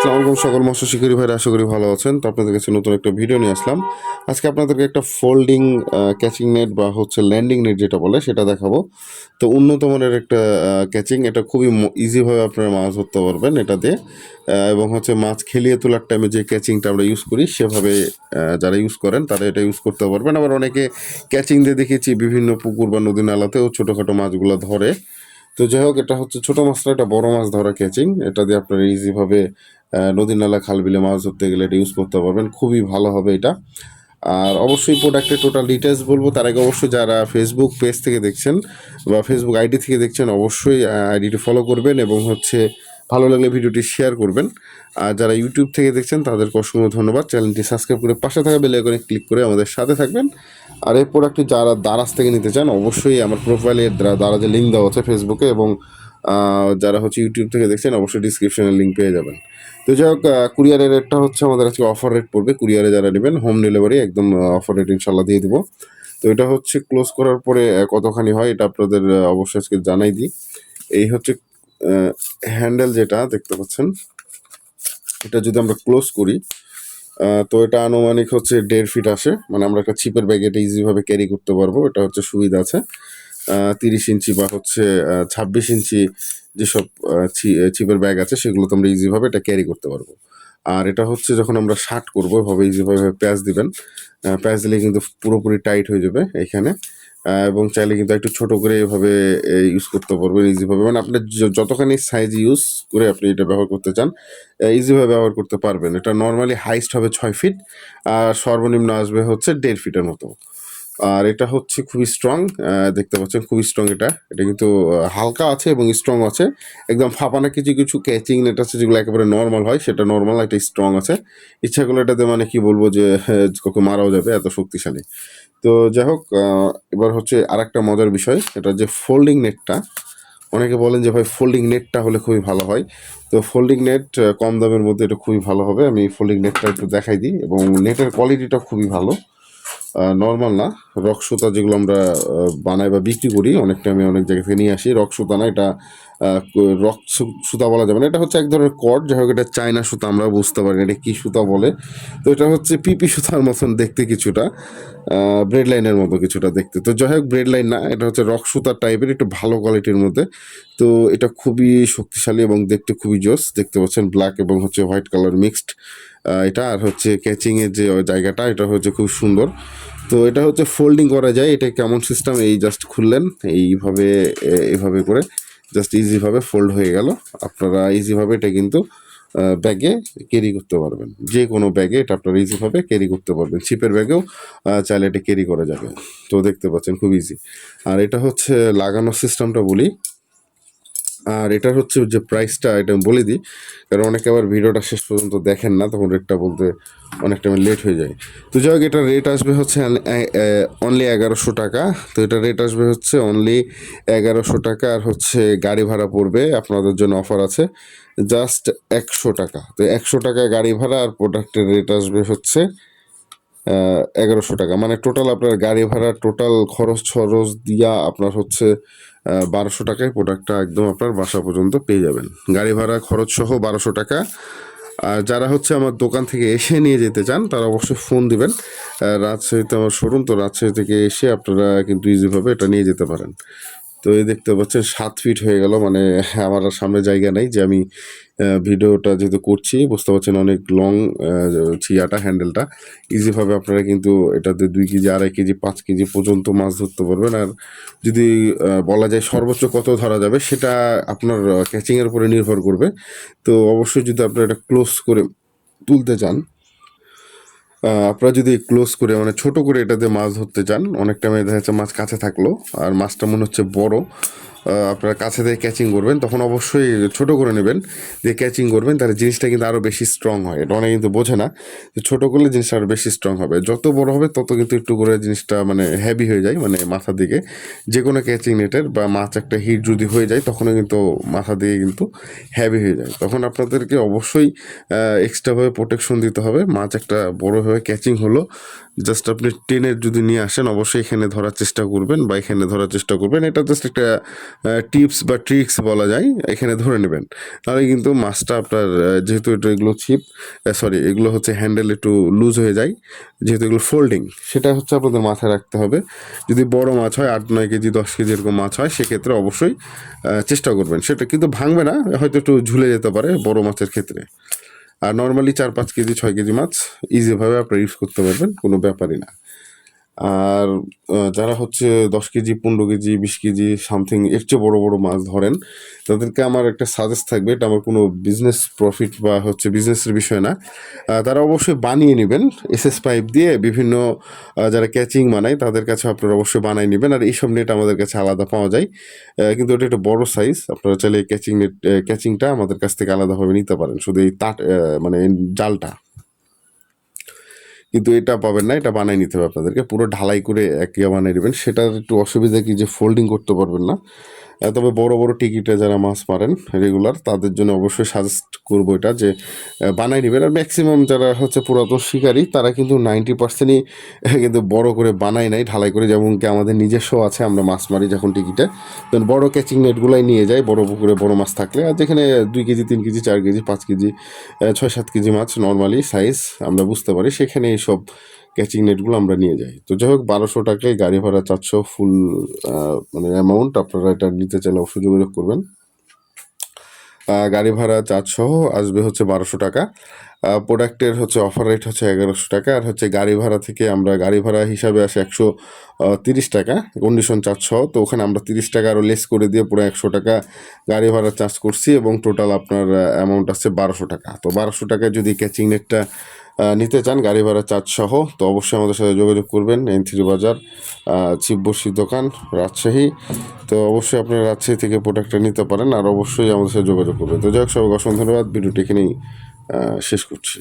আসসালামু আলাইকুম সকল মৎস্য শিকারী ভাইরা, আশা করি ভালো আছেন। তো আপনাদের কাছে নতুন একটা ভিডিও নিয়ে আসলাম। আজকে আপনাদেরকে একটা ফোল্ডিং ক্যাচিং নেট বা হচ্ছে ল্যান্ডিং নেট যেটা বলে সেটা দেখাবো। তো উন্নত মানের একটা ক্যাচিং এটা খুবই ইজিভাবে আপনারা মাছ ধরতে পারবেন এটা দিয়ে। এবং হচ্ছে মাছ খেলিয়ে তোলার টাইমে যে ক্যাচিংটা আমরা ইউজ করি, সেভাবে যারা ইউজ করেন তারা এটা ইউজ করতে পারবেন। আবার অনেকে ক্যাচিং দিয়ে দেখেছি বিভিন্ন পুকুর বা নদী নালাতেও ছোটোখাটো মাছগুলো ধরে। তো যাই হোক, এটা হচ্ছে ছোটো মাছটা, এটা বড় মাছ ধরা ক্যাচিং এটা দিয়ে আপনারা ইজিভাবে নদী নালা, খাল বিলে মাছ ধরতে গেলে এটা ইউজ করতে পারবেন। খুবই ভালো হবে এটা। আর অবশ্যই প্রোডাক্টের টোটাল ডিটেলস বলব। তার আগে অবশ্যই যারা ফেসবুক পেজ থেকে দেখছেন বা ফেসবুক আইডি থেকে দেখছেন, অবশ্যই আইডিটি ফলো করবেন এবং হচ্ছে ভালো লাগলে ভিডিওটি শেয়ার করবেন। আর যারা ইউটিউব থেকে দেখছেন, তাদেরকে অসংখ্য ধন্যবাদ। চ্যানেলটি সাবস্ক্রাইব করে পাশে থাকা বেল আইকনে ক্লিক করে আমাদের সাথে থাকবেন। আর এই প্রোডাক্টটি যারা দারাজ থেকে নিতে চান, অবশ্যই আমার প্রোফাইলে দারাজে লিঙ্ক দেওয়া আছে ফেসবুকে এবং যারা হচ্ছে ইউটিউব থেকে দেখছেন, অবশ্যই ডিসক্রিপশনে লিঙ্ক পেয়ে যাবেন। তো যাই হোক কুরিয়ারের রেটটা হচ্ছে আমাদের আজকে অফার রেট পড়বে। কুরিয়ারে যারা নেবেন হোম ডেলিভারি একদম অফার রেট ইনশাল্লাহ দিয়ে দিব। তো এটা হচ্ছে ক্লোজ করার পরে কতখানি হয় এটা আপনাদের অবশ্যই আজকে জানাই দিই। এই হচ্ছে হ্যান্ডেল যেটা, দেখতে পাচ্ছেন। এটা যদি আমরা ক্লোজ করি তো এটা আনুমানিক হচ্ছে দেড় ফিট আসে। মানে আমরা একটা চিপের ব্যাগ এটা ইজিভাবে ক্যারি করতে পারব। এটা হচ্ছে সুবিধা আছে। তিরিশ ইঞ্চি বা হচ্ছে ছাব্বিশ ইঞ্চি যেসব চিপের ব্যাগ আছে, সেগুলো তো আমরা ইজিভাবে এটা ক্যারি করতে পারব। আর এটা হচ্ছে যখন আমরা শার্ট করব, এভাবে ইজিভাবে প্যাচ দিবেন। প্যাচ দিলে কিন্তু পুরোপুরি টাইট হয়ে যাবে এখানে। এবং চাইলে কিন্তু একটু ছোট করে এভাবে ইউজ করতে পারবেন ইজিভাবে মানে আপনার যতখানি সাইজ ইউজ করে আপনি এটা ব্যবহার করতে চান ইজিভাবে ব্যবহার করতে পারবেন। এটা নর্মালি হাইস্ট হবে ছয় ফিট আর সর্বনিম্ন আসবে হচ্ছে দেড় ফিটের মতো। আর এটা হচ্ছে খুবই স্ট্রং দেখতে পাচ্ছেন খুবই স্ট্রং এটা। এটা কিন্তু হালকা আছে এবং স্ট্রং আছে। একদম ফাঁপানা কিছু কিছু ক্যাচিং নেট আছে যেগুলো একেবারে নর্মাল হয় সেটা নর্মাল একটা স্ট্রং আছে। ইচ্ছা করলে এটাতে মানে কি বলব যে আহ, কাউকে মারাও যাবে এত শক্তিশালী। তো যাই হোক এবার হচ্ছে আরেকটা মজার বিষয় এটা যে ফোল্ডিং নেটটা অনেকে বলেন যে ভাই ফোল্ডিং নেটটা হলে খুবই ভালো হয়। তো ফোল্ডিং নেট কম দামের মধ্যে এটা খুবই ভালো হবে। আমি ফোল্ডিং নেটটা একটু দেখাই দিই এবং নেটের কোয়ালিটিটা খুবই ভালো। নর্মাল না। রক সুতা যেগুলো আমরা বানাই বা বিক্রি করি, অনেক টাইমে অনেক জায়গা থেকে নিয়ে আসি। রক সুতা না, এটা রক সুতা বলা যাবে না। এটা হচ্ছে এক ধরনের কট, যাই হোক এটা চায়না সুতা, আমরা বুঝতে পারি এটা কী সুতা বলে। তো এটা হচ্ছে পিপি সুতার মতন দেখতে কিছুটা ব্রেড লাইনের মতো কিছুটা দেখতে। তো যাই হোক, ব্রেড লাইন না, এটা হচ্ছে রক সুতার টাইপের একটু ভালো কোয়ালিটির মধ্যে। তো এটা খুবই শক্তিশালী এবং দেখতে খুবই জোস, দেখতে পাচ্ছেন ব্ল্যাক এবং হচ্ছে হোয়াইট কালার মিক্সড এটা। আর হচ্ছে ক্যাচিংয়ের যে জায়গাটা, এটা হচ্ছে খুব সুন্দর। তো এটা হচ্ছে ফোল্ডিং করা যায়, এটা কেমন সিস্টেম এই জাস্ট খুললেন, এইভাবে এইভাবে করে জাস্ট ইজিভাবে ফোল্ড হয়ে গেল। আপনারা ইজিভাবে এটা কিন্তু ব্যাগে ক্যারি করতে পারবেন। যে কোনো ব্যাগে এটা আপনারা ইজিভাবে ক্যারি করতে পারবেন। ছিপের ব্যাগেও চাইলে এটা ক্যারি করা যাবে। তো দেখতে পাচ্ছেন, খুব ইজি আর এটা হচ্ছে, লাগানোর সিস্টেমটা বলি। আর এটার হচ্ছে যে প্রাইসটা এটা আমি বলে দিই, কারণ অনেকে আবার ভিডিওটা শেষ পর্যন্ত দেখেন না, তখন রেটটা বলতে অনেক টাইম লেট হয়ে যায় তো যাই হোক, এটার রেট আসবে হচ্ছে অনলি এগারোশো টাকা। তো এটা রেট আসবে হচ্ছে অনলি এগারোশো টাকা, আর হচ্ছে গাড়ি ভাড়া পড়বে, আপনাদের জন্য অফার আছে জাস্ট একশো টাকা। তো একশো টাকা গাড়ি ভাড়া, আর প্রোডাক্টের রেট আসবে হচ্ছে এগারোশো টাকা। মানে টোটাল আপনার গাড়ি ভাড়া টোটাল খরচ খরচ দিয়া আপনার হচ্ছে বারোশো টাকায় প্রোডাক্টটা একদম আপনার বাসা পর্যন্ত পেয়ে যাবেন। গাড়ি ভাড়া, খরচ সহ বারোশো টাকা। আর যারা হচ্ছে আমার দোকান থেকে এসে নিয়ে যেতে চান, তারা অবশ্যই ফোন দিবেন। রাজশাহীতে আমার শোরুম তো রাজশাহী থেকে এসে আপনারা কিন্তু ইজিভাবে এটা নিয়ে যেতে পারেন। তো এই দেখতে পাচ্ছেন সাত ফিট হয়ে গেল মানে আমার সামনে জায়গা নেই যে আমি ভিডিওটা যেহেতু করছি, বুঝতে পারছেন অনেক লং ছিয়াটা হ্যান্ডেলটা ইজিভাবে আপনারা কিন্তু এটাতে দুই কেজি, আড়াই কেজি, পাঁচ কেজি পর্যন্ত মাছ ধরতে পারবেন। আর যদি বলা যায় সর্বোচ্চ কত ধরা যাবে, সেটা আপনার ক্যাচিংয়ের উপরে নির্ভর করবে। তো অবশ্যই যদি আপনারা এটা ক্লোজ করে তুলতে চান আপনারা যদি ক্লোজ করে মানে ছোট করে এটাতে মাছ ধরতে চান অনেক টাইমে দেখা যাচ্ছে মাছ কাছে থাকল, আর মাছটা মনে হচ্ছে বড়। আপনারা কাছে থেকে ক্যাচিং করবেন, তখন অবশ্যই ছোট করে নেবেন। দিয়ে ক্যাচিং করবেন, তাহলে জিনিসটা কিন্তু আরও বেশি স্ট্রং হয়। এটা অনেকে কিন্তু বোঝে না। যে ছোটো করলে জিনিসটা আরও বেশি স্ট্রং হবে। যত বড় হবে, তত কিন্তু একটু করে জিনিসটা মানে হ্যাভি হয়ে যায় মানে মাথার দিকে। যে কোনো ক্যাচিং নেটের বা মাছ একটা হিট যদি হয়ে যায়, তখনও কিন্তু মাথা দিয়ে কিন্তু হ্যাভি হয়ে যায়। তখন আপনাদেরকে অবশ্যই এক্সট্রাভাবে প্রোটেকশন দিতে হবে। মাছ একটা বড়োভাবে ক্যাচিং হলো জাস্ট আপনি টেনের যদি নিয়ে আসেন, অবশ্যই এখানে ধরার চেষ্টা করবেন বা এখানে ধরার চেষ্টা করবেন। এটা জাস্ট একটা টিপস বা ট্রিক্স বলা যায়, এখানে ধরে নেবেন। তাহলে কিন্তু মাছটা আপনার যেহেতু এটা এগুলো ছিপ সরি এগুলো হচ্ছে হ্যান্ডেল একটু লুজ হয়ে যায়, যেহেতু এগুলো ফোল্ডিং সেটা হচ্ছে আপনাদের মাথায় রাখতে হবে। যদি বড় মাছ হয়, আট, নয় কেজি, দশ কেজি এরকম মাছ হয়, সেক্ষেত্রে অবশ্যই চেষ্টা করবেন। সেটা কিন্তু ভাঙবে না, হয়তো একটু ঝুলে যেতে পারে বড় মাছের ক্ষেত্রে। আর নর্মালি চার, পাঁচ কেজি, ছয় কেজি মাছ ইজিভাবে আপনারা ইউজ করতে পারবেন, কোনো ব্যাপারই না। আর যারা হচ্ছে দশ কেজি, পনেরো কেজি, বিশ কেজি সামথিং এর চেয়ে বড় বড় মাছ ধরেন, তাদেরকে আমার একটা সাজেস্ট থাকবে, এটা আমার কোনো বিজনেস প্রফিট বা হচ্ছে বিজনেসের বিষয় না। তারা অবশ্যই বানিয়ে নেবেন এসএস পাইপ দিয়ে বিভিন্ন যারা ক্যাচিং বানায়, তাদের কাছে আপনারা অবশ্যই বানিয়ে নেবেন। আর এইসব নেট আমাদের কাছে আলাদা পাওয়া যায়। কিন্তু ওটা একটা বড় সাইজ আপনারা চাইলে ক্যাচিং নেট ক্যাচিংটা আমাদের কাছ থেকে আলাদাভাবে নিতে পারেন। শুধু এই তাট মানে জালটা। কিন্তু এটা পাবেন না, এটা বানাই নিতে হবে আপনাদেরকে। পুরো ঢালাই করে একে বানিয়ে নেবেন। সেটার একটু অসুবিধা কি যে ফোল্ডিং করতে পারবেন না। তবে বড় বড় টিকিটে যারা মাছ মারেন রেগুলার, তাদের জন্য অবশ্যই সাজেস্ট করব এটা যে বানাই নেবেন। আর ম্যাক্সিমাম যারা হচ্ছে পুরাতন শিকারী, তারা কিন্তু নাইনটি পার্সেন্টই কিন্তু বড় করে বানাই নাই ঢালাই করে। যেমন কি আমাদের নিজস্ব আছে, আমরা মাছ মারি যখন টিকিটে। তখন বড় ক্যাচিং নেটগুলাই নিয়ে যায়, বড় পুকুরে বড় মাছ থাকলে। আর যেখানে দুই কেজি, তিন কেজি, চার কেজি, পাঁচ কেজি ছয়, সাত কেজি মাছ নর্মালি সাইজ আমরা বুঝতে পারি সেখানে এইসব ক্যাচিং নেটগুলো আমরা নিয়ে যাই। তো যাই হোক বারোশো টাকায় গাড়ি ভাড়া, চারশো ফুল মানে অ্যামাউন্ট আপনারা এটা নিতে চাইলে অবশ্যই যোগাযোগ করবেন। গাড়ি ভাড়া চার্জ আসবে হচ্ছে বারোশো টাকা। প্রোডাক্টের হচ্ছে অফার রেট হচ্ছে এগারোশো টাকা। আর হচ্ছে গাড়ি ভাড়া থেকে আমরা গাড়ি ভাড়া হিসাবে আসে একশো তিরিশ টাকা। কন্ডিশন চার্জ তো ওখানে আমরা তিরিশ টাকা আরও লেস করে দিয়ে পুরো একশো টাকা গাড়ি ভাড়া চার্জ করছি এবং টোটাল আপনার অ্যামাউন্ট আসছে বারোশো টাকা। তো বারোশো টাকায় যদি ক্যাচিং নেটটা নিতে চান গাড়ি ভাড়া চার্জ সহ, তো অবশ্যই আমাদের সাথে যোগাযোগ করবেন এন থ্রি বাজার চিপবর্ষি দোকান, রাজশাহী। তো অবশ্যই আপনারা রাজশাহী থেকে প্রোডাক্টটা নিতে পারেন, আর অবশ্যই আমাদের সাথে যোগাযোগ করবেন। তো যাই হোক সবাই অসংখ্য ধন্যবাদ, ভিডিওটি এখানেই শেষ করছি।